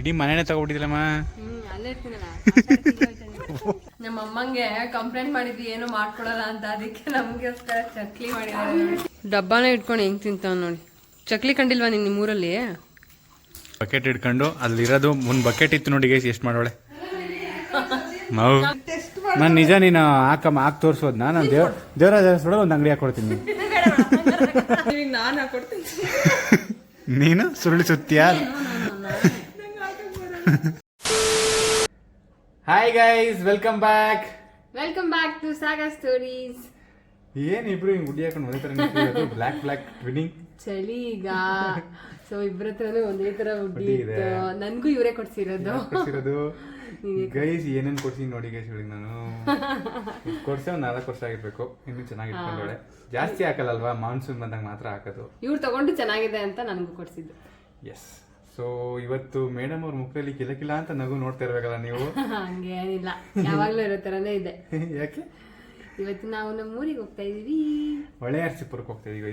ಇಡೀ ಮನೆನೇ ತಗೊಬಿಟ್ಟಿದ್ಲಮ್ಮ ಹ್ಮ್ ಅಲ್ಲೇ ಇರ್ತೀನಲ್ಲ. ನಮ್ಮ ಅಮ್ಮಂಗೆ ಕಂಪ್ಲೇಂಟ್ ಮಾಡಿದ್ವಿ ಏನು ಮಾಡ್ಕೊಡಲ್ಲ ಅಂತ ಅದಕ್ಕೆ ನಮ್ಗೋಸ್ಕರ ಚಕ್ಲಿ ಮಾಡಿದ್ದಾರೆ. ಡಬ್ಬಾನ ಇಟ್ಕೊಂಡು ಹೆಂಗ್ ತಿಂತಾವ್ ನೋಡಿ. ಚಕ್ಲಿ ಕಂಡಿಲ್ವಾ ನೀನ್ ನಿಮ್ಮೂರಲ್ಲಿ ಬಕೆಟ್ ಇಟ್ಕೊಂಡು ಅಲ್ಲಿರೋದು ಮುನ್ ಬಕೆಟ್ ಇತ್ತು ನೋಡಿ ಗೈಸ್ ಎಷ್ಟು ಮಾಡೋಳೆ. ಮಾವು ನಾನು ನಿಜ ನೀನು ಹಾಕಮ್ಮ ಹಾಕಿ ತೋರಿಸೋದ್ನ ನಾನು. ದೇವ್ ದೇವರಾಜ ಸುಡ ಒಂದು ಅಂಗಡಿ ಹಾಕೊಡ್ತೀನಿ ನಾನು. ಹಾಕೊಡ್ತೀನಿ. ನೀನು ಸುರುಳಿ ಸುತ್ತೀಯಾ? Hi guys welcome back welcome back to Saga Stories ಏನ್ ಇಬ್ರು ಹಿಂಗ್ ಗುಡಿ ಹಾಕೊಂಡು ಒಂದೇ ತರ ಬ್ಲಾಕ್ ಬ್ಲಾಕ್ ಟ್ವಿನಿಂಗ್ ಚಳಿ ಈಗ. ಸೊ ಇಬ್ಬರ ಹತ್ರನೂ ಒಂದೇ ತರ ಗುಡಿ ಇದೆ. ನನ್ಗೂ ಇವರೇ ಕೊಡ್ಸಿರೋದು. ಕೊಡ್ಸಿರೋದು. ಗೈಸ್ ಏನೇನ್ ಕೊಡ್ತೀನಿ ನೋಡಿ ಗೈಸ್ ಹೇಳಿ ನಾನು. ಕೊಡ್ಸೆ ಒಂದ್ ನಾಲ್ಕು ವರ್ಷ ಆಗಿರ್ಬೇಕು. ಇನ್ನು ಚೆನ್ನಾಗಿ ಇಟ್ಕೊಂಡೋಳೆ ಜಾಸ್ತಿ ಹಾಕಲ್ಲಲ್ವಾ ಮಾನ್ಸೂನ್ ಬಂದಾಗ ಮಾತ್ರ ಹಾಕೋದು. ಇವ್ರು ತಗೊಂಡು ಚೆನ್ನಾಗಿದೆ ಅಂತ ನನಗೂ ಕೊಡ್ಸಿದ್ದು. ಎಸ್ ಸೊ ಇವತ್ತು ಮೇಡಮ್ ಅವ್ರ ಮುಖದಲ್ಲಿ ಕಿಲ ಕಿಲ ಅಂತ ನಗು ನೋಡ್ತಾ ಇರ್ಬೇಕಲ್ಲ ನೀವು? ಹಂಗೆ ಏನಿಲ್ಲ. ಯಾವಾಗ್ಲೂ ಇರೋ ತರನೇ ಇದೆ. ಯಾಕೆ? ಇವತ್ತು ನಾವು ನಮ್ಮ ಊರಿಗೆ ಹೋಗ್ತಾ ಇದೀವಿ. ಒಳ್ಳೆ ಅರ್ಸಿಪುರಕ್ಕೆ ಹೋಗ್ತಾ ಇದೀವಿ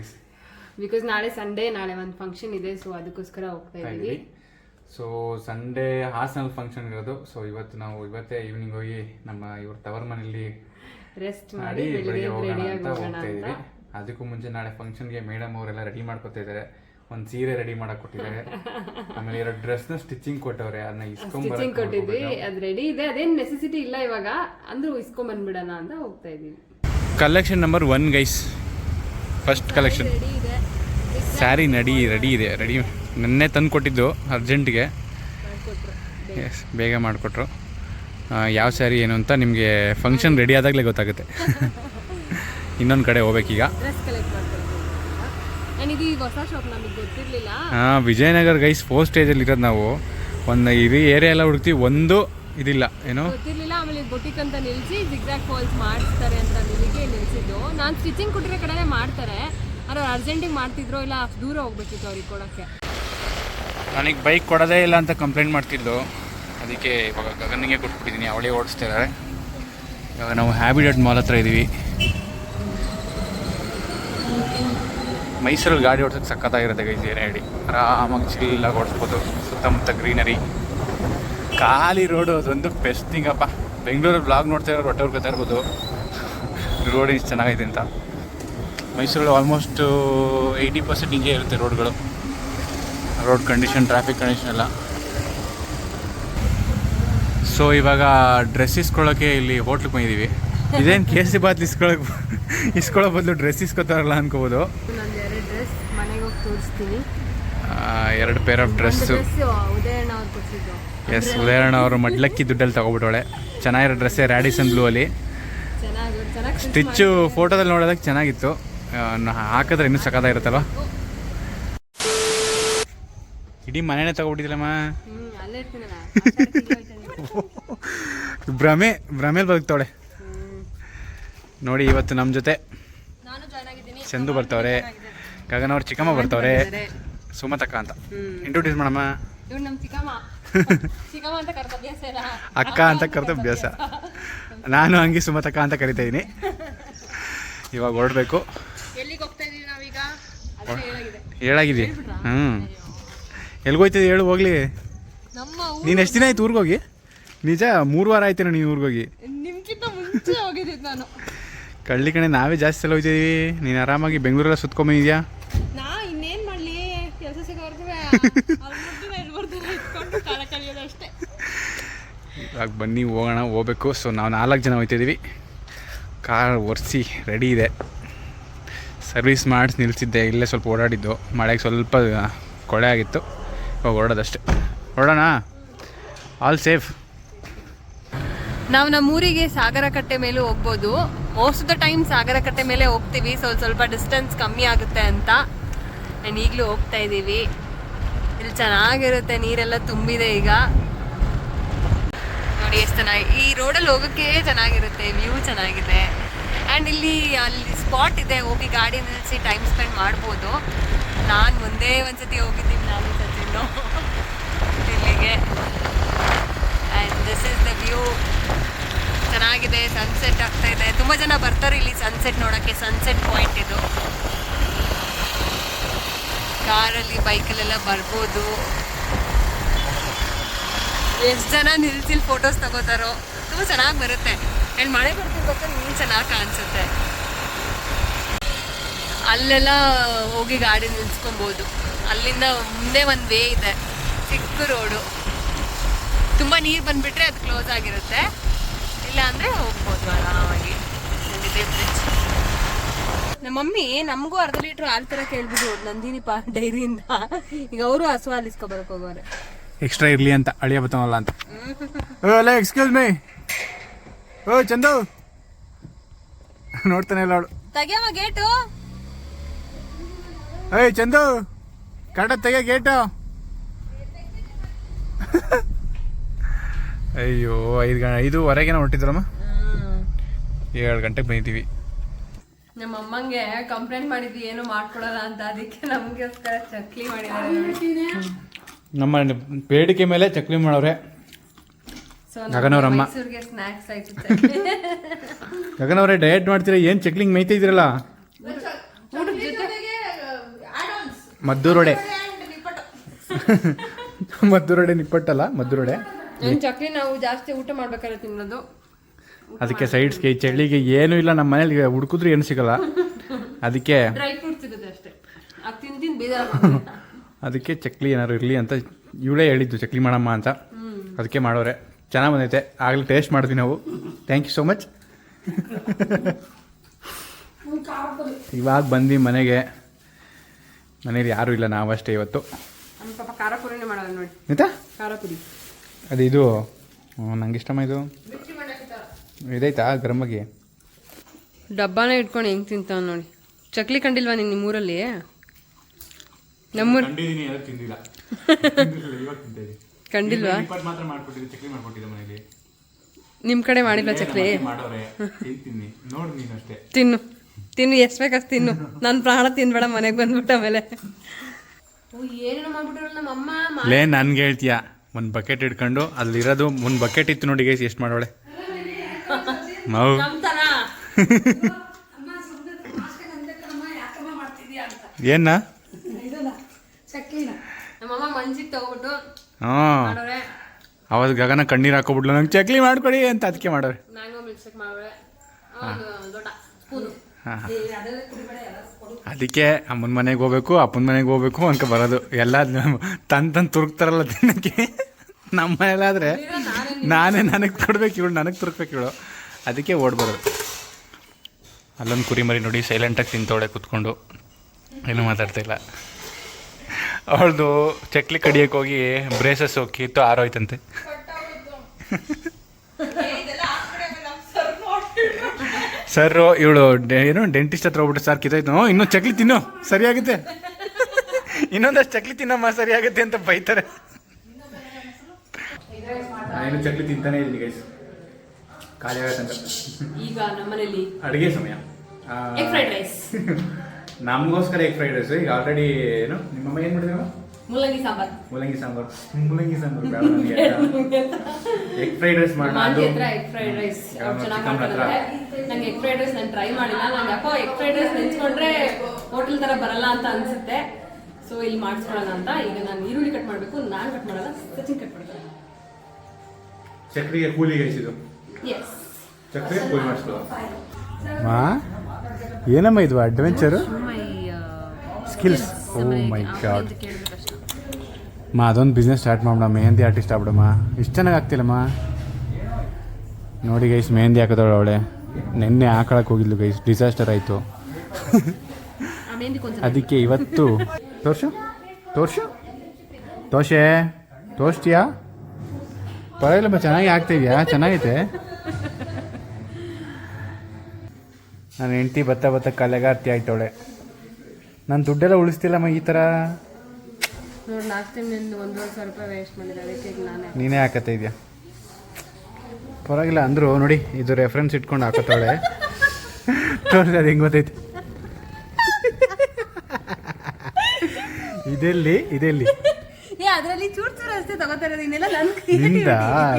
ಬಿಕಾಸ್ ನಾಳೆ ಸಂಡೇ ನಾಳೆ ಒಂದು ಫಂಕ್ಷನ್ ಇದೆ ಸೊ ಅದಕ್ಕೋಸ್ಕರ ಹೋಗ್ತಾ ಇದೀವಿ. ಸೊ ಸಂಡೇ ಹಾಸನಲ್ಲಿ ಫಂಕ್ಷನ್ ಇರೋದು. ಸೊ ಇವತ್ತು ನಾವು ಇವತ್ತೇ ಈವ್ನಿಂಗ್ ಹೋಗಿ ನಮ್ಮ ಇವ್ರ ತವರ್ ಮನೆಯಲ್ಲಿ ರೆಸ್ಟ್ ಮಾಡಿ ಬೆಳಿಗ್ಗೆ ಹೋಗೋಣ ಅಂತ ಹೋಗ್ತಾ ಇದೀವಿ. ಅದಕ್ಕೂ ಮುಂಚೆ ನಾಳೆ ಫಂಕ್ಷನ್ಗೆ ಮೇಡಮ್ ಅವರೆಲ್ಲ ರೆಡಿ ಮಾಡ್ಕೊತಾ ಇದ್ದಾರೆ. ಒಂದ್ ಸೀರೆ ರೆಡಿ ಮಾಡಕ್ ಕೊಟ್ಟಿದ್ದಾರೆ. ಆಮೇಲೆ ಎರಡು ಡ್ರೆಸ್ನ ಸ್ಟಿಚಿಂಗ್ ಕೊಟ್ಟವ್ರೆ ಅದನ್ನ ಇಸ್ಕೊಂಡ್ ಸ್ಟಿಚಿಂಗ್ ಕೊಟ್ಟಿದ್ವಿ ಅದು ರೆಡಿ ಇದೆ. ಅದೇನ್ ನೆಸೆಸಿಟಿ ಇಲ್ಲ ಇವಾಗ. ಅಂದ್ರೂ ಇಸ್ಕೊಂಡ್ ಬಂದ್ಬಿಡೋಣ ಅಂತ ಹೋಗ್ತಾ ಇದೀವಿ. Collection number one guys first collection ready ಇದೆ. ಸ್ಯಾರಿ ನಡಿ ರೆಡಿ ಇದೆ. ರೆಡಿ ನೆನ್ನೆ ತಂದು ಕೊಟ್ಟಿದ್ದು ಅರ್ಜೆಂಟ್ಗೆ ಎಸ್ ಬೇಗ. ಮಾಡಿಕೊಟ್ರು. ಯಾವ ಸ್ಯಾರಿ ಏನು ಅಂತ ನಿಮಗೆ ಫಂಕ್ಷನ್ ರೆಡಿ ಆದಾಗಲೇ ಗೊತ್ತಾಗುತ್ತೆ. ಇನ್ನೊಂದು ಕಡೆ ಹೋಗ್ಬೇಕೀಗ ಡ್ರೆಸ್ ಕಲೆಕ್ಟ್ ಮಾಡ್ಕೊಡ್ತೀವಿ ನಾನು ಇದು ಈಗ ಹೊಸ ಶಾಪ್ ನಮಗೆ ಗೊತ್ತಿರ್ಲಿಲ್ಲ. ಹಾಂ ವಿಜಯನಗರ ಗೈಸ್ ಫೋರ್ ಸ್ಟೇಜಲ್ಲಿ ಇರೋದು ನಾವು. ಒಂದು ಇದು ಏರಿಯಾ ಎಲ್ಲ ಹುಡುಕ್ತೀವಿ ಒಂದು ಇದಿಲ್ಲ ಏನು? ಗೊತ್ತಿರಲಿಲ್ಲ ಆಮೇಲೆ ಬೊಟಿಕ್ ಅಂತ ನಿಲ್ಸಿ ಜಿಗ್ಜಾಗ್ ಫಾಲ್ಸ್ ಮಾಡಿಸ್ತಾರೆ ಅಂತ ನಿಮಗೆ ನಿಲ್ಸಿದ್ದು. ನಾನು ಸ್ಟಿಚಿಂಗ್ ಕೊಟ್ಟಿರೋ ಕಡೆನೇ ಮಾಡ್ತಾರೆ. ಅವ್ರು ಅರ್ಜೆಂಟಿಗೆ ಮಾಡ್ತಿದ್ರು ಇಲ್ಲ ದೂರ ಹೋಗ್ಬೇಕಿತ್ತು ಅವ್ರಿಗೆ ಕೊಡೋಕ್ಕೆ. ನನಗೆ ಬೈಕ್ ಕೊಡೋದೇ ಇಲ್ಲ ಅಂತ ಕಂಪ್ಲೇಂಟ್ ಮಾಡ್ತಿದ್ದು. ಅದಕ್ಕೆ ಇವಾಗ ಗಗನಿಗೆ ಕೊಟ್ಬಿಟ್ಟಿದ್ದೀನಿ ಅವಳೇ ಓಡಿಸ್ತಿದ್ದಾರೆ ಇವಾಗ ನಾವು ಹ್ಯಾಬಿಟೆಡ್ ಮಾಲ್ ಹತ್ರ ಇದ್ದೀವಿ ಮೈಸೂರಲ್ಲಿ ಗಾಡಿ ಓಡ್ಸೋಕ್ಕೆ ಸಖತ್ತಾಗಿರುತ್ತೆ ಗೈಸ್ ಏನೇ ಹೇಳಿ. ಆರಾಮಾಗಿ ಚಿಲ್ಲಾಗಿ ಓಡಿಸ್ಬೋದು, ಸುತ್ತಮುತ್ತ ಗ್ರೀನರಿ ಖಾಲಿ ರೋಡು ಅದೊಂದು ಬೆಸ್ಟ್ ಥಿಂಗಪ್ಪ ಬೆಂಗಳೂರಲ್ಲಿ ಬ್ಲಾಗ್ ನೋಡ್ತಾ ಇರೋರು ಹೊಟ್ಟೆ ಗೊತ್ತಾ ಇರ್ಬೋದು. ರೋಡ್ ಇಷ್ಟು ಚೆನ್ನಾಗಿದೆ ಅಂತ. ಮೈಸೂರಲ್ಲಿ ಆಲ್ಮೋಸ್ಟ್ ಏಯ್ಟಿ ಪರ್ಸೆಂಟ್ ಹಿಂಗೆ ಇರುತ್ತೆ ರೋಡ್ಗಳು ರೋಡ್ ಕಂಡೀಷನ್ ಟ್ರಾಫಿಕ್ ಕಂಡೀಷನ್ ಎಲ್ಲ. ಸೊ ಇವಾಗ ಡ್ರೆಸ್ ಇಸ್ಕೊಳ್ಳೋಕೆ ಇಲ್ಲಿ ಹೋಟ್ಲಿಗೆ ಬಂದಿದ್ದೀವಿ ಇದೇನು ಕೇಸರಿ ಬಾತ್ ಇಸ್ಕೊಳಕ್ ಇಸ್ಕೊಳ್ಳೋ ಬದಲು ಡ್ರೆಸ್ ಇಸ್ಕೊತಾರಲ್ಲ ಅನ್ಕೋಬೋದು. ಎರಡು dress pair of dress dress ಉದಯಣ್ಣ ಅವ್ರು ಕೊಟ್ಟಿದ್ದು. ಎಸ್ ಉದಯಣ್ಣ ಅವರು ಮಡ್ಲಕ್ಕಿ ದುಡ್ಡಲ್ಲಿ ತಗೋಬಿಟ್ಟವಳೆ. ಚೆನ್ನಾಗಿರೋ ಡ್ರೆಸ್ಸೇ ರ್ಯಾಡಿಸನ್ ಬ್ಲೂ ಅಲ್ಲಿ. ಚೆನ್ನಾಗಿ ಚೆನ್ನಾಗಿ ಸ್ಟಿಚ್ಚು ಫೋಟೋದಲ್ಲಿ ನೋಡೋದಕ್ಕೆ ಚೆನ್ನಾಗಿತ್ತು. ಹಾಕಿದ್ರೆ ಇನ್ನೂ ಸಖತ್ತಾಗಿರುತ್ತಲ್ವ ಇಡೀ ಮನೆನೇ ಇರ್ತೀನಲ್ಲ ಭ್ರಮೆ ಭ್ರಮೇಲಿ ಬದುಕ್ತಾವಳೆ. ನೋಡಿ ಇವತ್ತು ನಮ್ಮ ಜೊತೆ ಚಂದು ಬರ್ತಾವ್ರೆ. ಗಗನ ಅವ್ರ ಚಿಕ್ಕಮ್ಮ ಬರ್ತಾವ್ರೆ. ಸುಮತಕ್ಕ ಅಂತ. ಇಂಟ್ರೊಡ್ಯೂಸ್ ಮಾಡಮ್ಮ. ಅಕ್ಕ ಅಂತ ಕರೆದ ಅಭ್ಯಾಸ. ನಾನು ಹಂಗೆ ಸುಮತಕ್ಕ ಅಂತ ಕರಿತಾ ಇದ್ದೀನಿ ಇವಾಗ ಹೊರಡ್ಬೇಕು. ಎಲ್ಲಿಗೆ ಹೋಗ್ತಾ ಇದೀವಿ ನಾವೀಗ? ಅದೇ ಹೇಳಾಗಿದೆ. ಹ್ಞೂ ಎಲ್ಗೋಯ್ತಿದೆ ಹೇಳು ಹೋಗ್ಲಿ. ನೀನು ಎಷ್ಟು ದಿನ ಆಯ್ತು ಊರಿಗೋಗಿ? ನಿಜ ಮೂರು ವಾರ ಆಯ್ತೇನೋ ನೀನು ಊರಿಗೋಗಿ? ಕಳ್ಳಿ ಕಣೆ ನಾವೇ ಜಾಸ್ತಿ ಸಲ ಹೋಗ್ತಿದ್ದೀವಿ ನೀನು ಆರಾಮಾಗಿ ಬೆಂಗಳೂರೆಲ್ಲ ಸುತ್ಕೊಂಬಂದಿದ್ಯಾ ಇವಾಗ ಬನ್ನಿ, ಹೋಗೋಣ, ಹೋಗ್ಬೇಕು. ಸೊ ನಾವು ನಾಲ್ಕು ಜನ ಹೋಗ್ತಿದ್ದೀವಿ. ಕಾರ್ ಒರೆಸಿ ರೆಡಿ ಇದೆ. ಸರ್ವಿಸ್ ಮಾಡಿಸಿ ನಿಲ್ಸಿದ್ದೆ. ಇಲ್ಲೇ ಸ್ವಲ್ಪ ಓಡಾಡಿದ್ದು. ಮಳೆಗೆ ಸ್ವಲ್ಪ ಕೊಳೆ ಆಗಿತ್ತು. ಇವಾಗ ಓಡೋದಷ್ಟೆ ಹೊರಡೋಣ? ಆಲ್ ಸೇಫ್ ನಾವು ನಮ್ಮೂರಿಗೆ ಸಾಗರ ಕಟ್ಟೆ ಮೇಲೆ ಹೋಗ್ಬೋದು. Most of the time Sagara Katte ಮೇಲೆ ಹೋಗ್ತೀವಿ. ಸ್ವಲ್ಪ ಸ್ವಲ್ಪ ಡಿಸ್ಟೆನ್ಸ್ ಕಮ್ಮಿ ಆಗುತ್ತೆ ಅಂತ. ಆ್ಯಂಡ್ ಈಗಲೂ ಹೋಗ್ತಾ ಇದ್ದೀವಿ. ಇಲ್ಲಿ ಚೆನ್ನಾಗಿರುತ್ತೆ, ನೀರೆಲ್ಲ ತುಂಬಿದೆ ಈಗ. ನೋಡಿ ಎಷ್ಟು ಚೆನ್ನಾಗಿ, ಈ ರೋಡಲ್ಲಿ ಹೋಗೋಕ್ಕೆ ಚೆನ್ನಾಗಿರುತ್ತೆ, ವ್ಯೂ ಚೆನ್ನಾಗಿದೆ. ಆ್ಯಂಡ್ ಇಲ್ಲಿ, ಅಲ್ಲಿ ಸ್ಪಾಟ್ ಇದೆ, ಹೋಗಿ ಗಾಡಿ ನಿಲ್ಲಿಸಿ ಟೈಮ್ ಸ್ಪೆಂಡ್ ಮಾಡ್ಬೋದು. ನಾನು ಒಂದೇ ಒಂದ್ಸತಿ ಹೋಗಿದ್ದೀನಿ, ನಾನು ಸಚಿನ್ನು ಇಲ್ಲಿಗೆ. And this is the view ಚೆನ್ನಾಗಿದೆ ಸನ್ಸೆಟ್ ಆಗ್ತಾ ಇದೆ. ತುಂಬ ಜನ ಬರ್ತಾರೆ ಇಲ್ಲಿ ಸನ್ಸೆಟ್ ನೋಡೋಕ್ಕೆ ಸನ್ಸೆಟ್ ಪಾಯಿಂಟ್ ಇದು. ಕಾರಲ್ಲಿ ಬೈಕಲ್ಲೆಲ್ಲ ಬರ್ಬೋದು. ಎಷ್ಟು ಜನ ನಿಲ್ಸಿಲ್ ಫೋಟೋಸ್ ತಗೋತಾರೋ, ತುಂಬ ಚೆನ್ನಾಗಿ ಬರುತ್ತೆ. ಆ್ಯಂಡ್ ಮಳೆ ಬರ್ತಿರ್ಬೇಕಾದ್ರೆ ನೀರು ಚೆನ್ನಾಗಿ ಕಾಣಿಸುತ್ತೆ. ಅಲ್ಲೆಲ್ಲ ಹೋಗಿ ಗಾಡಿ ನಿಲ್ಸ್ಕೊಬೋದು. ಅಲ್ಲಿಂದ ಮುಂದೆ ಒಂದು ವೇ ಇದೆ, ಚಿಕ್ಕ ರೋಡು ತುಂಬ ನೀರು ಬಂದ್ಬಿಟ್ರೆ ಅದು ಕ್ಲೋಸ್ ಆಗಿರುತ್ತೆ. ಇಲ್ಲ ಅಂದರೆ ಹೋಗ್ಬೋದು ಆರಾಮಾಗಿ. ಬ್ರಿಡ್ಜ್ ನಮ್ಮ ಮಮ್ಮಿ ನಮಗೂ ಅರ್ಧ ಲೀಟರ್ ಹಾಲು ತರ ಕೇಳ್ಬಿಟ್ಟು ನಂದಿನಿ ಪಾ ಡೈರಿಯಿಂದ. ಈಗ ಅವರು ಹಸು ಹಾಲಿಸ್ಕೊ ಬರಕ್ ಹೋಗೋರೆ. ಎಕ್ಸ್ಟ್ರಾ ಇರಲಿ ಅಂತ ಅಳಿಯ ಬತ್ತವಲ್ಲ ಅಂತ. ಅಲ್ಲ ಎಕ್ಸ್ಕ್ಯೂಸ್ ಮೀ ಓ ಚಂದು. ನೋಡ್ತಾನೆ ಇಲ್ಲ ಅವಳು. ತೆಗಿಯಮ್ಮ ಗೇಟು? ಏಯ್ ಚಂದು. ಕರೆಕ್ಟ ತೆಗೆ ಗೇಟು. ಅಯ್ಯೋ ಐದು ಗಂಟೆ ಐದುವರೆಗೇನೋ ಹೊರಟಿದ್ರಮ್ಮ? ಏಳು ಗಂಟೆಗೆ ಬಂದಿದ್ದೀವಿ. ನಮ್ಮ ಅಮ್ಮಂಗೆ ಕಂಪ್ಲೇಂಟ್ ಮಾಡಿದ್ವಿ ಏನು ಮಾಡ್ಕೊಡಲ್ಲ ಅಂತ ಅದಕ್ಕೆ ನಮಗೋಸ್ಕರ ಚಕ್ಲಿ ಮಾಡಿದ್ದಾರೆ ನಮ್ಮ ಬೇಡಿಕೆ ಮೇಲೆ ಚಕ್ಲಿ ಮಾಡವ್ರೆ ಗಗನವರಮ್ಮ ಸ್ನಾಕ್ಸ್ ಮೈಸೂರಿಗೆ ಸ್ನ್ಯಾಕ್ಸ್ ಆಯ್ತು ಗಗನವ್ರೆ ಡಯಟ್ ಮಾಡ್ತೀರಾ? ಏನು ಚಕ್ಲಿಂಗ್ ಮೇಯ್ತಾ ಇದ್ದೀರಲ್ಲ? ಮದ್ದೂರೊಡೆ ಮದ್ದೂರೊಡೆ ನಿಪ್ಪಟ್ಟಲ್ಲ ಮದ್ದೂರೊಡೆ ಚಕ್ಲಿ ನಾವು ಜಾಸ್ತಿ ಊಟ ಮಾಡ್ಬೇಕಾದ್ರೆ ತಿನ್ನೋದು. ಅದಕ್ಕೆ ಸೈಡ್ಸ್ಗೆ ಈ ಚಳಿಗೆ ಏನೂ ಇಲ್ಲ ನಮ್ಮ ಮನೇಲಿ ಹುಡುಕಿದ್ರು ಏನು ಸಿಗಲ್ಲ. ಅದಕ್ಕೆ ಅದಕ್ಕೆ ಚಕ್ಲಿ ಏನಾದ್ರು ಇರಲಿ ಅಂತ ಇವಳೇ ಹೇಳಿದ್ದು ಚಕ್ಲಿ ಮಾಡಮ್ಮ ಅಂತ. ಅದಕ್ಕೆ ಮಾಡೋರೆ. ಚೆನ್ನಾಗಿ ಬಂದೈತೆ. ಆಗಲೇ ಟೇಸ್ಟ್ ಮಾಡ್ತೀವಿ ನಾವು. ಥ್ಯಾಂಕ್ ಯು ಸೋ ಮಚ್ ಇವಾಗ ಬಂದು ಮನೆಗೆ. ಮನೇಲಿ ಯಾರೂ ಇಲ್ಲ ನಾವಷ್ಟೇ ಇವತ್ತು. ಆಯ್ತಾ ಅದು ಇದು ನಂಗೆ ಇಷ್ಟಮ್ಮ ಇದು? ಇದೈತಾ ಗರಮಗೆ ಡಬ್ಬಾನ ಇಟ್ಕೊಂಡು ಹೆಂಗ್ ತಿಂತಾವ ನೋಡಿ. ಚಕ್ಲಿ ಕಂಡಿಲ್ವಾ ನೀನು ನಿಮ್ಮೂರಲ್ಲಿ? ನಮ್ಮೂರ್ ತಿಂದಿಲ್ಲ. ಕಂಡಿಲ್ವಾ? ಮಾತ್ರ ಮಾಡ್ಕೊಟ್ಟಿದ್ದೆ ಚಕ್ಲಿ ಮಾಡ್ಕೊಟ್ಟಿದ್ದೆ ಮನೇಲಿ. ನಿಮ್ಮ ಕಡೆ ಮಾಡಿಲ್ಲ ಚಕ್ಲಿ? ಮಾಡೋರೆ ತಿಂತೀನಿ ನೋಡು ನೀನು ಅಷ್ಟೇ. ತಿನ್ನು. ತಿನ್ನು ಎಷ್ಟು ಬೇಕಷ್ಟು ತಿನ್ನು. ನನ್ನ ಪ್ರಾಣ ತಿನ್ಬೇಡ ಮನೆಗೆ ಬಂದ್ಬಿಟ್ಟು ಆಮೇಲೆ. ಏನು ಮಾಡ್ಬಿಟ್ರು ನಮ್ಮ ಅಮ್ಮ ಲೇ ನನ್ಗೆ ಹೇಳ್ತೀಯ? ಒಂದು ಬಕೆಟ್ ಇಟ್ಕೊಂಡು ಅಲ್ಲಿರೋದು ಒಂದು ಬಕೆಟ್ ಇತ್ತು ನೋಡಿ ಗೈಸ್ ಎಷ್ಟು ಮಾಡೋಳೆ? ನಮ್ತರ ಏನ? ಅವಾಗ ಗಗನ ಕಣ್ಣೀರು ಹಾಕೋಬಿಡ್ಲು ನಂಗೆ ಚಕ್ಲಿ ಮಾಡ್ಕೊಡಿ ಅಂತ ಅದಕ್ಕೆ ಮಾಡೋರೆ. ಅದಕ್ಕೆ ಅಮ್ಮನ ಮನೆಗೆ ಹೋಗ್ಬೇಕು ಅಪ್ಪನ ಮನೆಗೆ ಹೋಗ್ಬೇಕು ಅನ್ಕ ಬರೋದು. ಎಲ್ಲ ತನ್ ತನ್ ತುರುಕ್ತಾರಲ್ಲ ತಿನ್ನಕ್ಕೆ. ನಮ್ಮ ಮನೇಲಾದ್ರೆ ನಾನೇ ನನಗೆ ಕೊಡ್ಬೇಕು ಇವಳು ನನಗೆ ತುರುಕ್ಬೇಕು ಇವಳು. ಅದಕ್ಕೆ ಓಡ್ಬರೋದು ಅಲ್ಲೊಂದು ಕುರಿ ಮರಿ ನೋಡಿ ಸೈಲೆಂಟಾಗಿ ತಿಂತೋಡೆ ಕುತ್ಕೊಂಡು. ಏನೂ ಮಾತಾಡ್ತಾ ಇಲ್ಲ. ಅವಳದು ಚಕ್ಲಿ ಕಡಿಯಕ್ಕೆ ಹೋಗಿ ಬ್ರೇಸಸ್ ಕಿತ್ತು ಆರೋಯ್ತಂತೆ ಸರ್ ಇವಳು ಏನು ಡೆಂಟಿಸ್ಟ್ ಹತ್ರ ಹೋಗ್ಬಿಟ್ಟು ಸರ್ ಕಿತ್ತಾಯ್ತು. ಇನ್ನೊಂದು ಇನ್ನೂ ಚಕ್ಲಿ ತಿನ್ನು ಸರಿಯಾಗುತ್ತೆ. ಇನ್ನೊಂದಷ್ಟು ಚಕ್ಲಿ ತಿನ್ನಮ್ಮ ಸರಿಯಾಗುತ್ತೆ ಅಂತ ಬೈತಾರೆ. ಇನ್ನು ಚಕ್ಲಿ ತಿಂತಾನೆ ಇದ್ದೀನಿ ಗೈಸ್ ಖಾಲಿ ಆಗತ್ತಂತ ಈಗ ನಮ್ಮನೇಲಿ ಅಡುಗೆ ಸಮಯ. ಎಗ್ ಫ್ರೈಡ್ ರೈಸ್ ನಮಗೋಸ್ಕರ ಎಗ್ ಫ್ರೈಡ್ ರೈಸ್ ಈಗ ಆಲ್ರೆಡಿ ಏನು ನಿಮ್ಮಮ್ಮ ಏನು ಮಾಡಿದ್ರು? ಮೂಲಂಗಿ ಸಾಂಬಾರ್. ಮೂಲಂಗಿ ಸಾಂಬಾರ್. ಮೂಲಂಗಿ ಸಾಂಬಾರ್ ಬೇಡ ನನಗೆ ಎಗ್ ಫ್ರೈಡ್ ರೈಸ್ ಮಾಡೋಣ ಮಾಂಜಿ ಹತ್ರ ಎಗ್ ಫ್ರೈಡ್ ರೈಸ್ ಅವ್ರು ಚಿಕನ್ ಚೆನ್ನಾಗಿ ಹತ್ರ. ಮಾಡ್ತಾರೆ ನಂಗೆ ಎಗ್ ಫ್ರೈಡ್ ರೈಸ್ ನಾನು ಟ್ರೈ ಮಾಡಿಲ್ಲ. ನಂಗೆ ಅಪ್ಪ ಎಗ್ ಫ್ರೈಡ್ ರೈಸ್ ನೆನ್ಸ್ಕೊಂಡ್ರೆ ಹೋಟೆಲ್ ತರ ಬರಲ್ಲ ಅಂತ ಅನ್ಸುತ್ತೆ. ಸೊ ಇಲ್ಲಿ ಮಾಡಿಸ್ಕೊಳ್ಳೋಣ ಅಂತ. ಈಗ ನಾನು ಈರುಳ್ಳಿ ಕಟ್ ಮಾಡಬೇಕು ನಾನು ಕಟ್ ಮಾಡಲ್ಲ ಸಚಿನ್ ಕಟ್ ಮಾಡ್ತಾರೆ. ಚಕ್ರಿಗೆ ಕೂಲಿ ಎಸ್ ಮಾ ಏನಮ್ಮ ಇದು adventure skills oh my god ಮಾ ಅದೊಂದು ಬಿಸ್ನೆಸ್ ಸ್ಟಾರ್ಟ್ ಮಾಡೋಣ. ಮೆಹಂದಿ ಆರ್ಟಿಸ್ಟ್ ಆಗ್ಬಿಡಮ್ಮ. ಇಷ್ಟು ಚೆನ್ನಾಗಿ ಆಗ್ತಿಲ್ಲಮ್ಮ ನೋಡಿ ಗೈಸ್ ಮೆಹಂದಿ ಹಾಕೋದವಳು ಅವಳೆ. ನಿನ್ನೆ ಹಾಕೊಳಕ್ಕೆ ಹೋಗಿದ್ಲು ಗೈಸ್ ಡಿಸಾಸ್ಟರ್ ಆಯಿತು. ಅದಕ್ಕೆ ಇವತ್ತು ತೋರ್ಸು. ತೋರ್ಸು. ತೋಷೆ ತೋರಿಸ್ತೀಯಾ? ಪರವಾಗಿಲ್ಲಮ್ಮ ಚೆನ್ನಾಗಿ ಆಗ್ತಿದ್ಯಾ ಚೆನ್ನಾಗೈತೆ. ನನ್ನ ಹೆಂಡತಿ ಬತ್ತ ಬತ್ತ ಕಲೆಗಾರ್ತಿ ಆಯ್ತವಳೆ ನನ್ನ ದುಡ್ಡೆಲ್ಲ ಉಳಿಸ್ತಿಲ್ಲಮ್ಮ ಈ ಥರ ನೋಡಿ ಲಾಸ್ಟ್ ಟೈಮ್ ನಿಂದು ಒಂದೂವರೆ ಸಾವಿರ ರೂಪಾಯಿ ವೇಸ್ಟ್ ಮಾಡಿದೆ ಅದಕ್ಕೆ ಈಗ ನಾನೇ. ನೀನೇ ಹಾಕತ್ತ ಇದೆಯಾ? ಪರವಾಗಿಲ್ಲ ಅಂದರು ನೋಡಿ ಇದು ರೆಫರೆನ್ಸ್ ಇಟ್ಕೊಂಡು ಹಾಕತ್ತವಳೆ. ತೋರಿಸಿ ಅದು ಹೆಂಗೆ ಗೊತ್ತೈತಿ? ಇದೆಲ್ಲಿ ಇದೆಲ್ಲಿ? ಏ ಅದರಲ್ಲಿ ಚೂರ್ ಚೂರ್ ಅಷ್ಟೇ ತಗೋತಾ ಇರೋದು ಇನ್ನೆಲ್ಲ ನನ್ನ ನಿಂದ?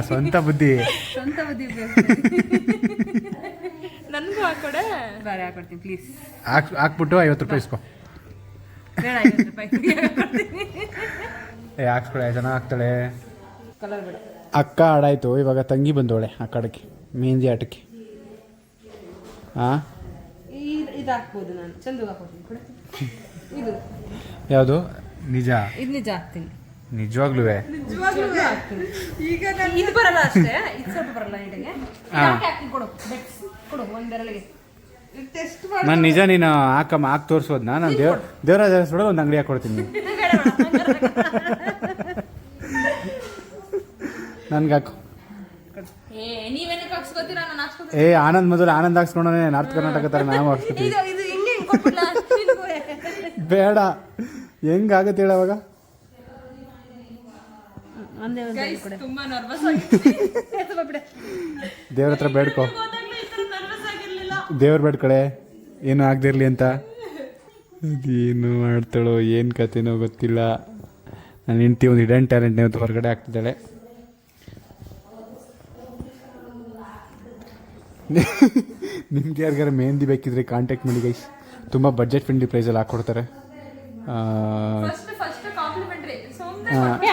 ಸ್ವಂತ ಬುದ್ಧಿ. ಸ್ವಂತ ಬುದ್ಧಿ ನನಗೂ ಹಾಕೊಡೆ ಬೇರೆ ಹಾಕೊಡ್ತೀನಿ ಪ್ಲೀಸ್ ಹಾಕ್ ಹಾಕ್ಬಿಟ್ಟು ಐವತ್ತು ರೂಪಾಯಿ ಇಸ್ಕೊ. ಬೇಡ ಐವತ್ತು ರೂಪಾಯಿ. ಏ ಹಾಕ್ಸ್ಕೊಳೆ ಜನ ಹಾಕ್ತಾಳೆ. ಕಲರ್ ಬೇಡ. ಅಕ್ಕ ಆಡಾಯ್ತು ಇವಾಗ ತಂಗಿ ಬಂದವಳೆ ಆ ಕಡೆಗೆ ಮೆಹಂದಿ ಆಟಕ್ಕೆ. ಹಾಂ ಇದು ಹಾಕ್ಬೋದು ನಾನು. ಚಂದ ಹಾಕೋತೀನಿ ಕೊಡು. ಇದು. ಯಾವುದು? ನಿಜ? ಇದು ನಿಜ ಹಾಕ್ತೀನಿ. ನಿಜವಾಗ್ಲೂ ಈಗ ಇದು ಬರಲ್ಲ ಅಷ್ಟೇ. ಇದು ಸ್ವಲ್ಪ ಬರಲ್ಲ ಇಡಗೆ ಹಾ. ಹಾಕ್ತೀನಿ ಕೊಡು ಬೆಟ್ಸ್ ಕೊಡು ಒಂದ್ ಬೆರಳಿಗೆ. ಟೆಸ್ಟ್ ನಾನು ನಿಜ ನೀನು ಹಾಕಮ್ಮ ಹಾಕಿ ತೋರಿಸೋದ್ನ? ನಾನು ದೇವ್ ದೇವರಾಜ ಸುಡೋ ಒಂದು ಅಂಗಡಿ ಹಾಕೊಡ್ತೀನಿ. ನನ್ಗೆ ಹಾಕು. ಏ ನೀವೇನಕ್ಕೆ ಹಾಕ್ಸ್ಕೊತೀರಾ ನಾನು ಹಾಕ್ಸ್ಕೊತೀನಿ. ಏ ಆನಂದ್ ಮೊದಲು ಆನಂದ್ ಹಾಕ್ಸ್ಕೊಂಡೇ ನಾರ್ತ್ ಕರ್ನಾಟಕ ತರ ನಾವು ಹಾಕ್ಸ್ಕೊತೀವಿ ಇದು ಇದು ಹಿಂಗೆ ಹಿಂಗೆ ಕೊಟ್ಬಿಡ್ಲಾ? ಬೇಡ. ಹೆಂಗಾಗತ್ತೆ ಹೇಳ ಅವಾಗ? ಒಂದೇ ಒಂದು ತುಂಬಾ ನರ್ವಸ್ ಆಗಿ ಬಿಡೆ ದೇವ್ರ ಹತ್ರ ಬೇಡ್ಕೊ. ದೇವ್ರ ಬೇಡ್ಕಳೆ ಏನು ಆಗದಿರಲಿ ಅಂತ. ಅದೇನು ಮಾಡ್ತಾಳೋ ಏನು ಕತೆನೋ ಗೊತ್ತಿಲ್ಲ. ನನ್ನ ಹೆಂಡ್ತಿ ಒಂದು ಹಿಡನ್ ಟ್ಯಾಲೆಂಟ್ನೇ ಅಂತ ಹೊರಗಡೆ ಆಗ್ತಿದ್ದಾಳೆ ನಿಮ್ಗೆ ಯಾರಿಗಾರ ಮೆಹಂದಿ ಬೇಕಿದ್ರೆ ಕಾಂಟ್ಯಾಕ್ಟ್ ಮಾಡಿ ಗೈಸ್ ತುಂಬ ಬಜೆಟ್ ಫ್ರೆಂಡ್ಲಿ ಪ್ರೈಸಲ್ಲಿ ಹಾಕ್ಕೊಡ್ತಾರೆ ಆ, ಫಸ್ಟ್ ಫಸ್ಟ್ ಕಾಂಪ್ಲಿಮೆಂಟ್ರಿ ಆ, ಏ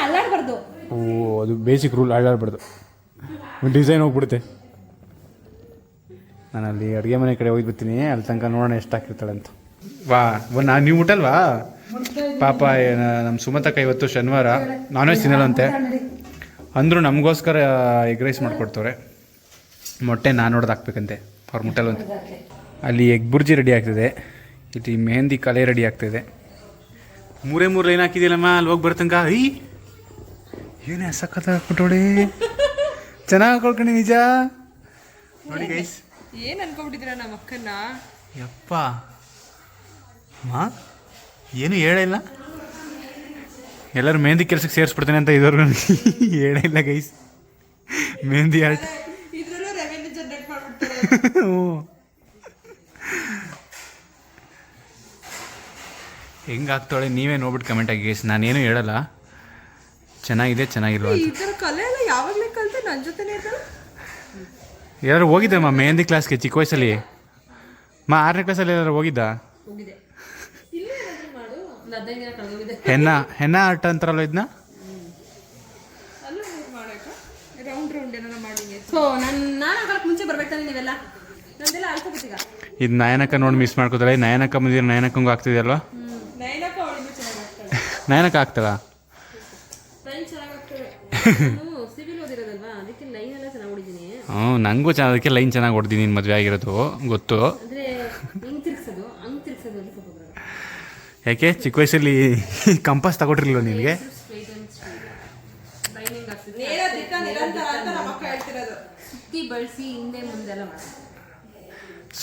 ಓ ಅದು ಬೇಸಿಕ್ ರೂಲ್ ಆಡಾಡ್ಬಾರ್ದು ಡಿಸೈನ್ ಹೋಗ್ಬಿಡುತ್ತೆ. ನಾನು ಅಲ್ಲಿ ಅಡುಗೆ ಮನೆ ಕಡೆ ಹೋಗಿ ಬರ್ತೀನಿ ಅಲ್ಲಿ ತನಕ ನೋಡೋಣ ಎಷ್ಟು ಹಾಕಿರ್ತಾಳೆ ಅಂತ. ವಾ ನಾನು ನೀವು ಊಟಲ್ವಾ ಪಾಪ ನಮ್ಮ ಸುಮತಕ್ಕ ಇವತ್ತು ಶನಿವಾರ. ನಾನ್ ವೆಜ್ ತಿನ್ನಲ್ಲಂತೆ ಅಂದರೂ ನಮಗೋಸ್ಕರ ಎಗ್ ರೈಸ್ ಮಾಡಿಕೊಡ್ತವ್ರೆ. ಮೊಟ್ಟೆ ನಾನು ನೋಡೋದು ಹಾಕ್ಬೇಕಂತೆ, ಅವ್ರ ಮುಟ್ಟಲ್ವಂತೆ ಅಲ್ಲಿ ಎಗ್ ಬುರ್ಜಿ ರೆಡಿ ಆಗ್ತಿದೆ. ಇಲ್ಲಿ ಮೆಹಂದಿ ಕಲೆ ರೆಡಿ ಆಗ್ತಿದೆ. ಮೂರೇ ಮೂರು ಲೈನ್ ಹಾಕಿದಿಲ್ಲಮ್ಮ ಅಲ್ಲಿ ಹೋಗಿ ಬರ್ತಂಗ ಐ ಏನೇ ಸಖತ್ ಹಾಕ್ಬಿಟ್ಟೋಳಿ ಚೆನ್ನಾಗಿ ಹಾಕೊಳ್ಕಣಿ ನಿಜ. ನೋಡಿ ಗೈಸ್ ಏನ್ ಅನ್ಕೊಂಡ್ಬಿಟ್ಟಿದ್ದೀರಾ ನಮ್ಮ ಅಕ್ಕನ್ನ? ಯಪ್ಪ. ಮಾ? ಏನು ಹೇಳಿಲ್ಲ ಎಲ್ಲರೂ ಮೆಹಂದಿ ಕೆಲ್ಸಕ್ಕೆ ಸೇರಿಸ್ಬಿಡ್ತೇನೆ ಅಂತ ಇದ್ರು ಹೇಳೇ ಇಲ್ಲ ಗೈಸ್ ಮೆಹಂದಿ ಆರ್ಟ್ ಇದ್ರಲ್ಲೂ ರೆವೆನ್ಯೂ ಜನರೇಟ್ ಮಾಡ್ಬಿಡ್ತಾರೆ. ಹ್ಞೂ. ಹೆಂಗೆ ಆಗ್ತಾಳೆ ನೀವೇ ನೋಡ್ಬಿಟ್ಟು ಕಮೆಂಟ್ ಆಗಿ ಗೈಸ್ ನಾನೇನು ಹೇಳಲ್ಲ. ಚೆನ್ನಾಗಿದೆ ಚೆನ್ನಾಗಿಲ್ವ ಈ ತರ ಕಲೆ ಎಲ್ಲ ಯಾವಾಗ್ಲೇ ಕಲ್ತೆ? ನನ್ ಜೊತೆನೇ ಇದ್ದಲ್ಲ ಯಾರು ಹೋಗಿದ್ದಮ್ಮ ಮೆಹಂದಿ ಕ್ಲಾಸ್ಗೆ ಚಿಕ್ಕ ವಯಸ್ಸಲ್ಲಿ. ಮಾ ಆರನೇ ಕ್ಲಾಸಲ್ಲಿ ಯಾರು ಹೋಗಿದ್ದ? ಹೆನ್ನ ಹೆನ್ನ ಆಟ ಅಂತಾರಲ್ಲ ಇದನ್ನ ಇದು ನಯನಕ ನೋಡಿ ಮಿಸ್ ಮಾಡ್ಕೋತಾರೆ ನಯನಕ ಮುಂದಿನ ನಯನಕಂಗೂ ಆಗ್ತಿದೆಯಲ್ವಾ ನಯನಕ ಮುಂಚೆ ಹ್ಞೂ ನನಗೂ ಚೆನ್ನಾಗಿ ಅದಕ್ಕೆ ಲೈನ್ ಚೆನ್ನಾಗಿ ಹೊಡೆದಿ ನೀನು ಮದುವೆ ಆಗಿರೋದು ಗೊತ್ತು. ಯಾಕೆ? ಚಿಕ್ಕ ವಯಸ್ಸಲ್ಲಿ ಕಂಪಾಸ್ ತಗೊಟ್ಟಿರ್ಲಿಲ್ಲ ನಿನಗೆ?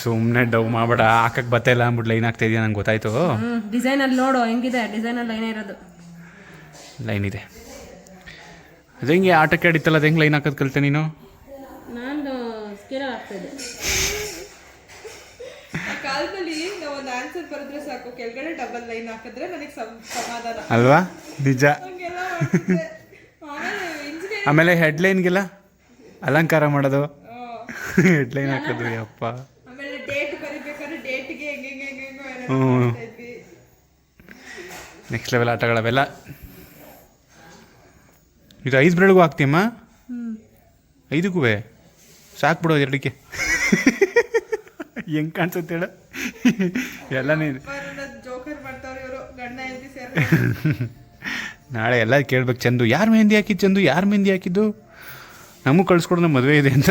ಸುಮ್ಮನೆ ಡವ್ ಮಾಡಬೇಡ ಹಾಕಕ್ಕೆ ಬತ್ತಾಯಿಲ್ಲ ಅಂದ್ಬಿಟ್ಟು ಲೈನ್ ಆಗ್ತಾ ಇದೆಯಾ ನಂಗೆ ಗೊತ್ತಾಯ್ತು. ಹ್ಮ್ ಡಿಸೈನ್ ಅಲ್ಲಿ ನೋಡು ಹೆಂಗಿದೆ? ಡಿಸೈನ್ ಅಲ್ಲಿ ಲೈನ್ ಇರೋದು. ಲೈನ್ ಇದೆ. ಅದು ಹೆಂಗೆ ಆಟಕ್ಕೆ ಆಡಿತ್ತಲ್ಲ ಅದು ಹೆಂಗೆ ಲೈನ್ ಹಾಕೋದು ಕಲಿತೆ ನಾನು? ಸ್ಕೇಲ್ ಆಗ್ತಾ ಇದೆ ಆ ಕಾಲದಲ್ಲಿ ನಾವು ಒಂದು ಆನ್ಸರ್ ಬರೆದ್ರೆ ಸಾಕು ಕೆಳಗಡೆ ಡಬಲ್ ಲೈನ್ ಹಾಕಿದ್ರೆ ನನಗೆ ಸಮಾಧಾನ. ಅಲ್ವಾ? ನಿಜ. ಆಮೇಲೆ ಆಮೇಲೆ ಹೆಡ್ಲೈನ್ಗೆಲ್ಲ ಅಲಂಕಾರ ಮಾಡೋದು. ಹೆಡ್ಲೈನ್ ಹಾಕೋದು ಅಪ್ಪ ಆಮೇಲೆ ಡೇಟ್ ಬರಿಬೇಕಾದ್ರೆ ಡೇಟ್ಗೆ ಹೆಂಗೆ ಹೆಂಗೆ ಹೆಂಗೆ ನೆಕ್ಸ್ಟ್ ಲೆವೆಲ್ ಆಟಗಳವೆಲ್ಲ. ಇದು ಐದು ಬ್ರೆಡ್ಗೂ ಹಾಕ್ತೀಮ್ಮ ಐದಕ್ಕೂ ಸಾಕು ಬಿಡು ಎರಡಕ್ಕೆ. ಹೆಂಗ್ ಕಾಣಿಸುತ್ತೆ ಹೇಳ? ಎಲ್ಲ ನೀನು ಜೋಕರ್ ಮಾಡ್ತಾವ್ರೆ ಇವರು ಗಂಡ ಹೆಂಡತಿ ಸೇರ್ ನಾಳೆ ಎಲ್ಲ ಕೇಳ್ಬೇಕು ಚಂದು. ಯಾರು ಮೆಹಂದಿ ಹಾಕಿದ್ದು ಚಂದು? ಯಾರು ಮೆಹಂದಿ ಹಾಕಿದ್ದು? ನಮಗೂ ಕಳಿಸ್ಕೊಡು ನಮ್ಮ ಮದುವೆ ಇದೆ ಅಂತ.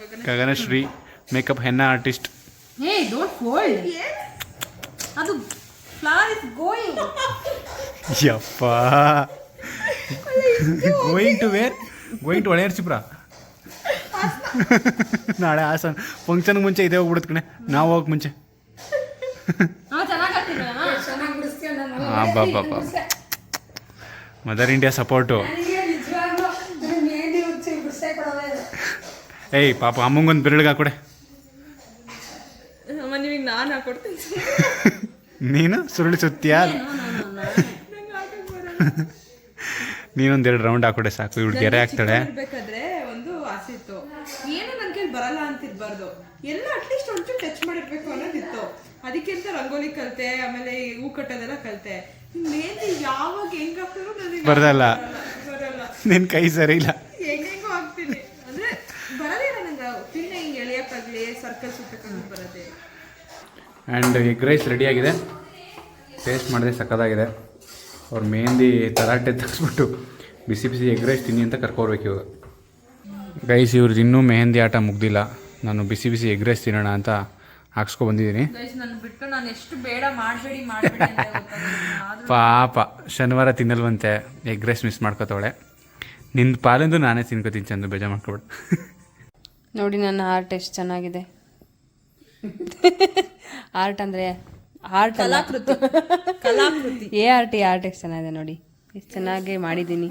Gagana Gaganashree. Makeup henna artist hey don't fold ಅದು ಫ್ಲವರ್ ಗೋಯಿಂಗ್ ಯಪ್ಪ. Going to where going to ಒಳೆಯರ್ಸಿಬ್ರ ನಾಳೆ ಹಾಸನ್. ಫಂಕ್ಷನ್ ಮುಂಚೆ ಇದೇ ಹೋಗ್ಬಿಡುತ್ತೆ ಕಣೆ. ನಾವು ಹೋಗಕ್ಕೆ ಮುಂಚೆ. ಅಬ್ಬಬ್ಬಬ್ಬ ಮದರ್ ಇಂಡಿಯಾ ಸಪೋರ್ಟು ಏಯ್ ಪಾಪ ಅಮ್ಮಂಗೊಂದು ಬೆರಳಿಗೆ ಹಾಕೊಡೆ ನೀನು ಸುರುಳಿ ಸುತ್ತೀಯಾ? ನೀನೊಂದು ಎರಡು ರೌಂಡ್ ಹಾಕೊಡೆ ಸಾಕು. ಇವಳು ಗೆರೆ ಹಾಕ್ತಾಳೆ ಇರ್ಬೇಕಾದ್ರೆ ಒಂದು ಆಸೆ ಇತ್ತು ಏನು ನನ್ನ ಕೈಲಿ ಬರಲ್ಲ ಅಂತಿರ್ಬಾರ್ದು. ಎಲ್ಲ ಅಟ್ಲೀಸ್ಟ್ ಒಂಚೂರು ಟಚ್ ಮಾಡಿರ್ಬೇಕು ಅನ್ನೋದಿತ್ತು. ಅದಕ್ಕಿಂತ ರಂಗೋಲಿ ಕಲಿತೆ ಆಮೇಲೆ ಈ ಹೂ ಕಟ್ಟೋದೆಲ್ಲ ಕಲಿತೆ. ಮೆಹಂದಿ ಯಾವಾಗ ಹೆಂಗ್ ಹಾಕಿದ್ರು ನನಗೆ ಬರ್ದಲ್ಲ ಬರಲ್ಲ. ನಿನ್ನ ಕೈ ಸರಿ ಇಲ್ಲ. ಹೆಂಗೆಂಗೋ ಹಾಕ್ತೀನಿ. ಅಂದ್ರೆ ಬರದೇ ನನಗೆ ತಿಂಡಿ ಹಿಂಗೆ ಎಳೆಯಕ್ಕಾಗ್ಲಿ ಸರ್ಕಲ್ ಸುತ್ತಕ್ಕಾಗ್ಲಿ ಬರುತ್ತೆ ಆ್ಯಂಡ್ ಎಗ್ ರೈಸ್ ರೆಡಿಯಾಗಿದೆ ಟೇಸ್ಟ್ ಮಾಡಿದೆ ಸಕ್ಕತ್ತಾಗಿದೆ. ಅವ್ರ ಮೆಹಂದಿ ತರಾಟೆ ತೆಗೆಸ್ಬಿಟ್ಟು ಬಿಸಿ ಬಿಸಿ ಎಗ್ ರೈಸ್ ತಿನ್ನಿ ಅಂತ ಕರ್ಕೋಬೇಕು ಇವಾಗ. ಗೈಸ್ ಇವ್ರದ್ದು ಇನ್ನೂ ಮೆಹಂದಿ ಆಟ ಮುಗ್ದಿಲ್ಲ. ನಾನು ಬಿಸಿ ಬಿಸಿ ಎಗ್ ರೈಸ್ ತಿನ್ನೋಣ ಅಂತ ಹಾಕ್ಸ್ಕೊ ಬಂದಿದ್ದೀನಿ. ನಾನು ಬಿಟ್ಟು ನಾನು ಎಷ್ಟು ಬೇಡ ಮಾಡಬೇಡಿ ಮಾಡಬೇಡಿ ಅಂತ ಪಾಪ ಶನಿವಾರ ತಿನ್ನಲ್ವಂತೆ. ಎಗ್ ರೈಸ್ ಮಿಸ್ ಮಾಡ್ಕೋತಾವಳೆ. ನಿನ್ನ ಪಾಲಿಂದು ನಾನೇ ತಿನ್ಕೋತೀನಿ ಚಂದು ಬೇಜಾರು ಮಾಡ್ಕೊಬೇಡ. ನೋಡಿ ನನ್ನ ಆರ್ಟ್ ಎಷ್ಟು ಚೆನ್ನಾಗಿದೆ. ಆರ್ಟ್ ಅಂದರೆ ಆರ್ಟ್ ಕಲಾಕೃತಿ. ಕಲಾಕೃತಿ. ಎ ಆರ್ ಟಿ ಆರ್ಟ್ ಎಷ್ಟು ಚೆನ್ನಾಗಿದೆ ನೋಡಿ. ಎಷ್ಟು ಚೆನ್ನಾಗಿ ಮಾಡಿದ್ದೀನಿ.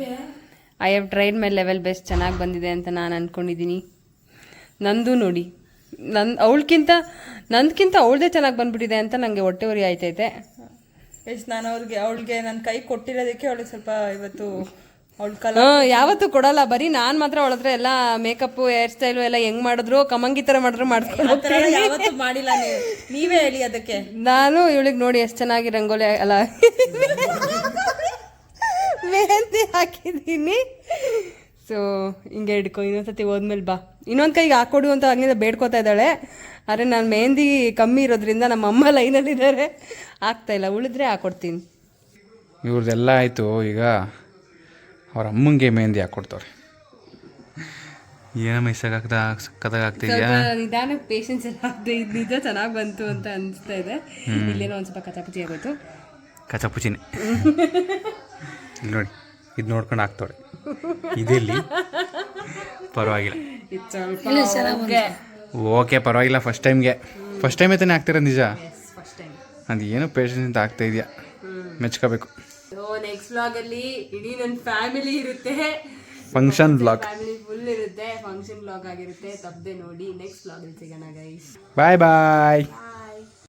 I have tried my level best ಚೆನ್ನಾಗಿ ಬಂದಿದೆ ಅಂತ ನಾನು ಅಂದ್ಕೊಂಡಿದ್ದೀನಿ ನಂದು ನೋಡಿ. ನನ್ನ ಅವಳಕ್ಕಿಂತ ನಂದಕ್ಕಿಂತ ಅವಳದೇ ಚೆನ್ನಾಗಿ ಬಂದ್ಬಿಟ್ಟಿದೆ ಅಂತ ನನಗೆ ಹೊಟ್ಟೆ ಉರಿ ಆಯ್ತೈತೆ. ಎಷ್ಟು ನಾನು ಅವ್ರಿಗೆ ಅವಳಿಗೆ ನನ್ನ ಕೈ ಕೊಟ್ಟಿರೋದಕ್ಕೆ ಅವಳಿಗೆ ಸ್ವಲ್ಪ ಇವತ್ತು ಕಲಾ ಯಾವತ್ತೂ ಕೊಡಲ್ಲ. ಬರೀ ನಾನು ಮಾತ್ರ ಒಳದ್ರೆ ಹತ್ರ ಎಲ್ಲ ಮೇಕಪ್ ಹೇರ್ ಸ್ಟೈಲ್ ಎಲ್ಲ ಹೆಂಗ್ ಮಾಡಿದ್ರು ಕಮಂಗಿ ತರ ಮಾಡಿದ್ರು ಯಾವತ್ತೂ ಮಾಡಿಲ್ಲ ನೀವು ನೀವೇ ಹೇಳಿ ಅದಕ್ಕೆ. ನಾನು ಇವಳಿಗೆ ನೋಡಿ ಎಷ್ಟು ಚೆನ್ನಾಗಿ ರಂಗೋಲಿ ಅಲ್ಲ. ಮೆಹಂದಿ ಹಾಕಿದ್ದೀನಿ. ಸೊ ಹಿಂಗೆ ಹಿಡ್ಕೊ ಇನ್ನೊಂದ್ಸತಿ ಹೋದ್ಮೇಲೆ ಬಾ. ಇನ್ನೊಂದು ಕೈಗೆ ಹಾಕೊಡು ಅಂತ ಹಂಗಿಂದ ಬೇಡ್ಕೋತಾ ಇದ್ದಾಳೆ. ಆದರೆ ನಾನು ಮೆಹಂದಿ ಕಮ್ಮಿ ಇರೋದ್ರಿಂದ ನಮ್ಮ ಅಮ್ಮ ಲೈನಲ್ಲಿದ್ದಾರೆ ಆಗ್ತಾ ಇಲ್ಲ. ಉಳಿದ್ರೆ ಹಾಕೊಡ್ತೀನಿ. ಇವ್ರದ್ದೆಲ್ಲ ಆಯಿತು ಈಗ ಅವ್ರ ಅಮ್ಮಂಗೆ ಮೆಹಂದಿ ಹಾಕ್ಕೊಡ್ತವ್ರೆ ಏನಮ್ಮ ಇಷ್ಟಾಗ್ತದ ಸಕ್ಕತ್ತಾಗಿ ಆಗ್ತಿದ್ಯಾ ನಿಧಾನಕ್ಕೆ ಪೇಷನ್ಸ್ ಎಲ್ಲ ಆಗದೆ ಇದು ನಿಜ ಚೆನ್ನಾಗಿ ಬಂತು ಅಂತ ಅನಿಸ್ತಾ ಇದೆ. ಇಲ್ಲೇನೋ ಒಂದು ಸ್ವಲ್ಪ ಕಚಾಪುಚಿ ಆಗೋಯ್ತು ಕಚಪುಚಿನೇ ಇಲ್ಲಿ ನೋಡಿ ಇದು ನೋಡ್ಕೊಂಡು ಹಾಕ್ತವ್ರೆ ಇದೆಲ್ಲಿ. ಪರವಾಗಿಲ್ಲ. ಓಕೆ. ಪರವಾಗಿಲ್ಲ ಫಸ್ಟ್ ಟೈಮ್ಗೆ ಫಸ್ಟ್ ಟೈಮೇ ತಾನೇ ಆಗ್ತಿರೋದು ನಿಜ? ಫಸ್ಟ್ ಟೈಮ್ ಅದು ಏನು ಪೇಷನ್ಸ್ ಅಂತ ಆಗ್ತಾ ಇದೆಯಾ? ಮೆಚ್ಕೋಬೇಕು. ಸೊ ವ್ಲಾಗ್ ಅಲ್ಲಿ ಇಡೀ ನನ್ನ ಫ್ಯಾಮಿಲಿ ಇರುತ್ತೆ. ಫಂಕ್ಷನ್ ಬ್ಲಾಗ್ ಫ್ಯಾಮಿಲಿ ಫುಲ್ ಇರುತ್ತೆ. ಫಂಕ್ಷನ್ ಬ್ಲಾಗ್ ಆಗಿರುತ್ತೆ. ತಪ್ಪದೆ ನೋಡಿ. ನೆಕ್ಸ್ಟ್ ವ್ಲಾಗಲ್ಲಿ ಸಿಗೋಣ ಗೈಸ್ ಬಾಯ್ ಬಾಯ್